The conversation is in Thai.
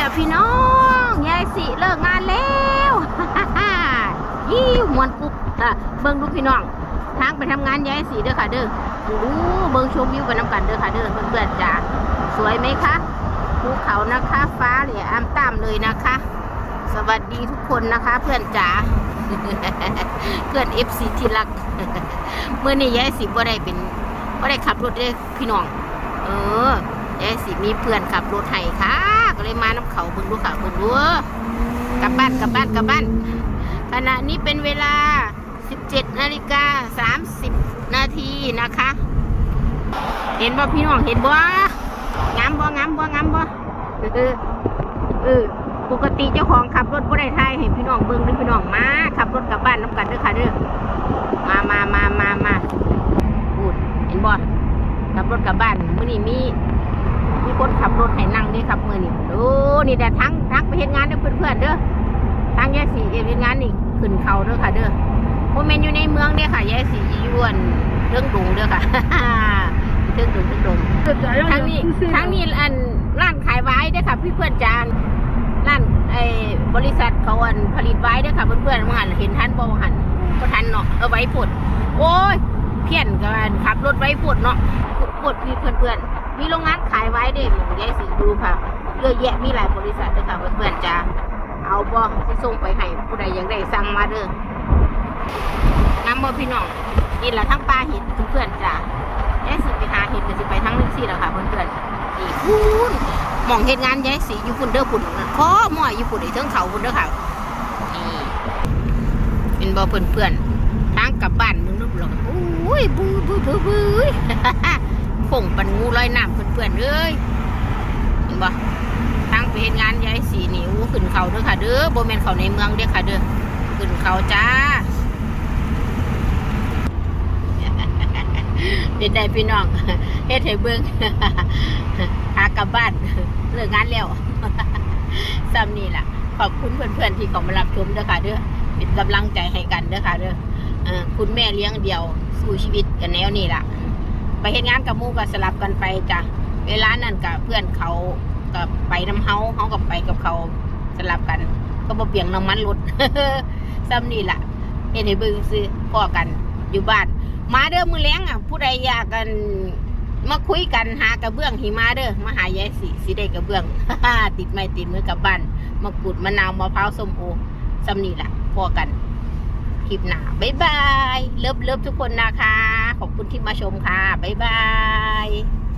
จ้ะพี่น้องยายสิเลิกงานแล้วยี่มวนปุ๊บอะเบิ่งดูพี่น้อง ทางไปทำงานยายสีเด้อค่ะเด้อดูเบิ่งชมวิวไปน้ำกันเด้อค่ะเด้อเพื่อนๆจ้าสวยไหมคะภูเขานะคะฟ้าเหลี่ยมตามเลยนะคะ สวัสดีทุกคนนะคะ เพื่อนจ๋าเพื่อนเอฟซีที่รักเมื่อนี้ยายสีบ่ได้เป็นบ่ได้ขับรถเด้พี่น้อง เออยายสีมีเพื่อนขับรถให้ค่ะ ก็เลยมาน้ำเขาบิ่งดูค่ะเบิ่งดูกลับบ้านกลับบ้านกลับบ้านขณะนี้เป็นเวลา 17นาฬิกา30 นาทีนะคะ เห็นบ่พี่น้องเห็นบ่งามบ่งามบ่งามบ่เออเออปกติเจ้าของขับรถบ่ได้ทายให้พี่น้องเบิ่งหรือพี่น้องมาขับรถกลับบ้านน้ำกันเด้อค่ะเด้อมามามามามาพูดเห็นบ่ขับรถกลับบ้านมื้อนี้มี คนขับรถให้นั่งเด้อครับมื้อนี้โอ้นี่แต่ทั้งทั้งไปเฮ็ดงานเด้อเพื่อนๆเด้อทางแยกสีเอ็นงานนี่ขึ้นเขาเด้อค่ะเด้อโมเมนอยู่ในเมืองเด้อค่ะแยกสีอยวนเรื่องดุงเด้อค่ะเรื่องดุงเรื่องดุงทางนี้ทางนี้อันร้านขายไว้เด้อค่ะพี่เพื่อนจานร้านไอ้บริษัทเขาอันผลิตไว้เด้อค่ะเพื่อนๆมาหันเห็นทันบ่หันก็ทันเนาะเอาไว้ปดโอ้ยเพี้ยนกันขับรถไว้ปดเนาะปดพี่เพื่อนๆ มีโรงงานขายไว้เด้อแยสีดูค่ะเยอะแยะมีหลายบริษัทเด้อค่ะเพื่อนๆจ้าเอาบ่สิส่งไปให้ผู้ใดอยังได้สั่งมาเด้อน้ำบ่พี่น้องนี่แหละทั้งปลาเห็ดเพื่อนๆจ้ะยายสิไปหาเห็ดก็สิไปทั้งนึงสี่แล้วค่ะเพื่อนๆนี่พูนหมองเฮ็ดงานยายสีอยู่พุ่นเด้อพุ่นขอม้ออยู่พุ่นไอ้เทิงเขาพุ่นเด้อค่ะนี่เป็นบ่เพื่อนๆทางกลับบ้านมึงนึกหรอกโอ้ยบูบูบูบู คงปันงูลอยน้ำเพื่อนๆเอ้ยเห็นบ่ทางไปเฮ็ดงานยายสีนี่อู้ขึ้นเขาเด้อค่ะเด้อโบแมนเขาในเมืองเด้อค่ะเด้อขึ้นเขาจ้าเป็นได้พี่น้องเฮ็ดให้เบิ่งหากลับบ้านเลิกงานแล้วซ้ำนี่ล่ะ ขอบคุณเพื่อนๆที่เขามารับชมเด้อค่ะเด้อเป็นกำลังใจให้กันเด้อค่ะเด้อเอ่อคุณแม่เลี้ยงเดี่ยว สู้ชีวิตกันแนวนี่ล่ะ ไปเฮ็ดงานกับมูก็สลับกันไปจ้ะเวลานั้นกับเพื่อนเขากับไปน้ำเฮาเฮากับไปกับเขาสลับกัน ก็บ่เปลียงน้ำมันรถซ้ำนี่แหละเห็นให้เบิ่งซื้อพ่อกันอยู่บ้าน มาเด้อมือแล้งอะ ผู้ใดอยากกันมาคุยกันหากระเบื้องหิมาเด้อมาหายายสิสิได้กระเบื้องติดไม้ติดมือกับบ้านมะกรูดมะนาวมะพร้าวส้มโอซ้ำนี่แหละพ่อกันคลิปหน้าบ๊ายบาย เลิฟเลิฟทุกคนนะคะ ขอบคุณที่มาชมค่ะ บ๊ายบาย